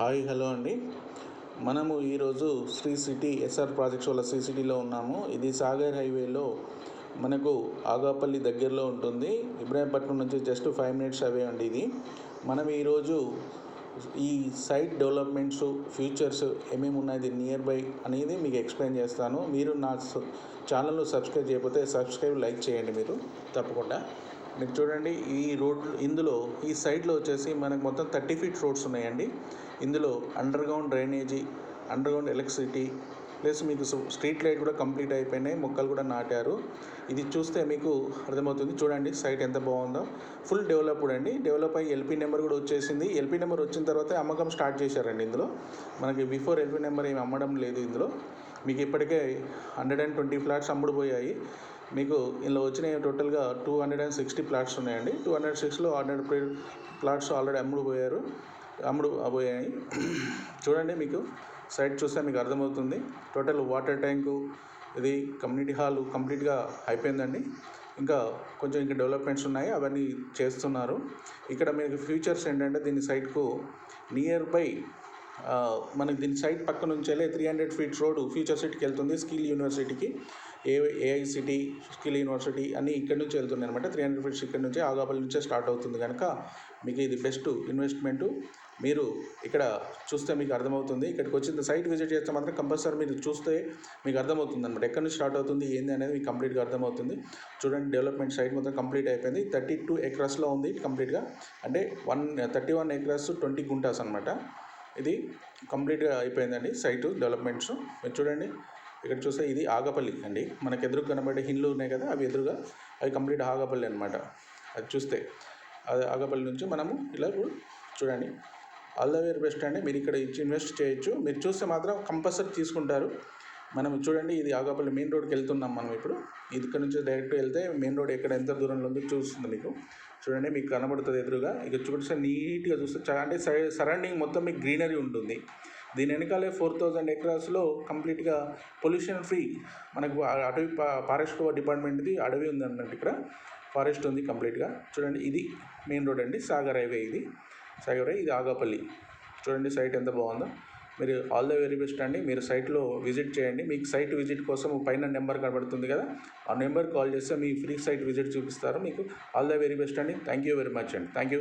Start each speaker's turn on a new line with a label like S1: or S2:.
S1: Hi hello అండి. మనము ఈరోజు శ్రీ సిటీ ఎస్ఆర్ ప్రాజెక్ట్స్ వల్ల శ్రీ సిటీలో ఉన్నాము. ఇది సాగర్ హైవేలో మనకు ఆగాపల్లి దగ్గరలో ఉంటుంది. ఇబ్రాహీంపట్నం నుంచి జస్ట్ ఫైవ్ మినిట్స్ అవే అండి ఇది. మనం ఈరోజు ఈ సైట్ డెవలప్మెంట్స్ ఫ్యూచర్స్ ఏమేమి ఉన్నాయి నియర్ బై అనేది మీకు ఎక్స్ప్లెయిన్ చేస్తాను. మీరు నా ఛానల్ను సబ్స్క్రైబ్ చేయకపోతే సబ్స్క్రైబ్ లైక్ చేయండి మీరు తప్పకుండా. మీరు చూడండి ఈ రోడ్ ఇందులో ఈ సైడ్లో వచ్చేసి మనకు మొత్తం థర్టీ ఫీట్ రోడ్స్ ఉన్నాయండి. ఇందులో underground drainage underground electricity plus మీకు స్ట్రీట్ లైట్ కూడా కంప్లీట్ అయిపోయినాయి మొక్కలు కూడా నాటారు. ఇది చూస్తే మీకు అర్థమవుతుంది. చూడండి సైట్ ఎంత బాగుందో. ఫుల్ డెవలప్డ్ అండి. డెవలప్ అయ్యి ఎల్పీ నెంబర్ కూడా వచ్చేసింది. ఎల్పీ నెంబర్ వచ్చిన తర్వాత అమ్మకం స్టార్ట్ చేశారండి ఇందులో. మనకి బిఫోర్ ఎల్పీ నెంబర్ ఏమి అమ్మడం లేదు ఇందులో. మీకు ఇప్పటికే హండ్రెడ్ అండ్ ట్వంటీ ఫ్లాట్స్ అమ్ముడుపోయాయి. మీకు ఇందులో వచ్చినాయి టోటల్గా two hundred and sixty plots ఉన్నాయండి. టూ హండ్రెడ్ సిక్స్లో హండ్రెడ్ ప్లాట్స్ ఆల్రెడీ అమ్ముడు పోయారు అమ్ముడు పోయాయి చూడండి మీకు సైట్ చూస్తే మీకు అర్థమవుతుంది. టోటల్ వాటర్ ట్యాంకు ఇది కమ్యూనిటీ హాల్ కంప్లీట్గా అయిపోయిందండి. ఇంకా కొంచెం ఇంకా డెవలప్మెంట్స్ ఉన్నాయి అవన్నీ చేస్తున్నారు. ఇక్కడ మీకు ఫ్యూచర్స్ ఏంటంటే దీని సైట్కు నియర్ బై మనకి దీని సైట్ పక్క నుంచి వెళ్ళి three hundred feet road future సిటీకి వెళ్తుంది స్కిల్ యూనివర్సిటీకి. ఏ ఏఐసిటీ స్కిల్ యూనివర్సిటీ అన్నీ ఇక్కడి నుంచి వెళ్తుంది అనమాట. త్రీ హండ్రెడ్ ఫీట్స్ ఇక్కడ నుంచి ఆగాపల్లి నుంచే స్టార్ట్ అవుతుంది కనుక మీకు ఇది బెస్ట్ ఇన్వెస్ట్మెంటు మీరు ఇక్కడ చూస్తే మీకు అర్థమవుతుంది. ఇక్కడికి వచ్చిన సైట్ విజిట్ చేస్తే మాత్రం కంపల్సరీ మీరు చూస్తే మీకు అర్థమవుతుంది అనమాట ఎక్కడి నుంచి స్టార్ట్ అవుతుంది ఏంది అనేది మీకు కంప్లీట్గా అర్థమవుతుంది. చూడండి డెవలప్మెంట్ సైట్ మొత్తం కంప్లీట్ అయిపోయింది. థర్టీ టూ ఎకరస్లో ఉంది కంప్లీట్గా. అంటే one thirty one acres twenty guntas అనమాట ఇది కంప్లీట్గా అయిపోయిందండి సైటు డెవలప్మెంట్స్. మీరు చూడండి ఇక్కడ చూస్తే ఇది ఆగపల్లి అండి. మనకు ఎదురు కనబడే హిల్లు ఉన్నాయి కదా అవి ఎదురుగా. అవి కంప్లీట్ ఆగపల్లి అనమాట అది చూస్తే అది ఆగపల్లి నుంచి మనము ఇలా ఇప్పుడు చూడండి. ఆల్ ద వేర్ బెస్ట్ అండి. మీరు ఇక్కడ ఇచ్చి ఇన్వెస్ట్ చేయొచ్చు. మీరు చూస్తే మాత్రం కంపల్సరీ తీసుకుంటారు. మనం చూడండి ఇది ఆగాపల్లి మెయిన్ రోడ్కి వెళ్తున్నాం మనం ఇప్పుడు. ఇది ఇక్కడ నుంచి డైరెక్ట్ వెళ్తే మెయిన్ రోడ్ ఎక్కడ ఎంత దూరంలో ఉందో చూస్తుంది మీకు. చూడండి మీకు కనబడుతుంది ఎదురుగా. ఇక చూస్తే నీట్గా చూస్తే అంటే సరౌండింగ్ మొత్తం మీకు గ్రీనరీ ఉంటుంది. దీని వెనకాలే ఫోర్ థౌజండ్ ఎకరాస్లో కంప్లీట్గా పొల్యూషన్ ఫ్రీ. మనకు అటవీ ఫారెస్ట్ డిపార్ట్మెంట్ది అడవి ఉంది అన్నట్టు ఇక్కడ. ఫారెస్ట్ ఉంది కంప్లీట్గా. చూడండి ఇది మెయిన్ రోడ్ అండి. సాగర్ హైవే ఇది. సాగరే ఇది ఆగాపల్లి. చూడండి సైట్ ఎంత బాగుందో. మీరు ఆల్ ద వెరీ బెస్ట్ అండి. మీరు సైట్లో విజిట్ చేయండి. మీకు సైట్ విజిట్ కోసం పైన నెంబర్ కనబడుతుంది కదా. ఆ నెంబర్ కాల్ చేస్తే మీ ఫ్రీ సైట్ విజిట్ చూపిస్తారు. మీకు ఆల్ ద వెరీ బెస్ట్ అండి. థ్యాంక్ యూ వెరీ మచ్ అండి. Thank you.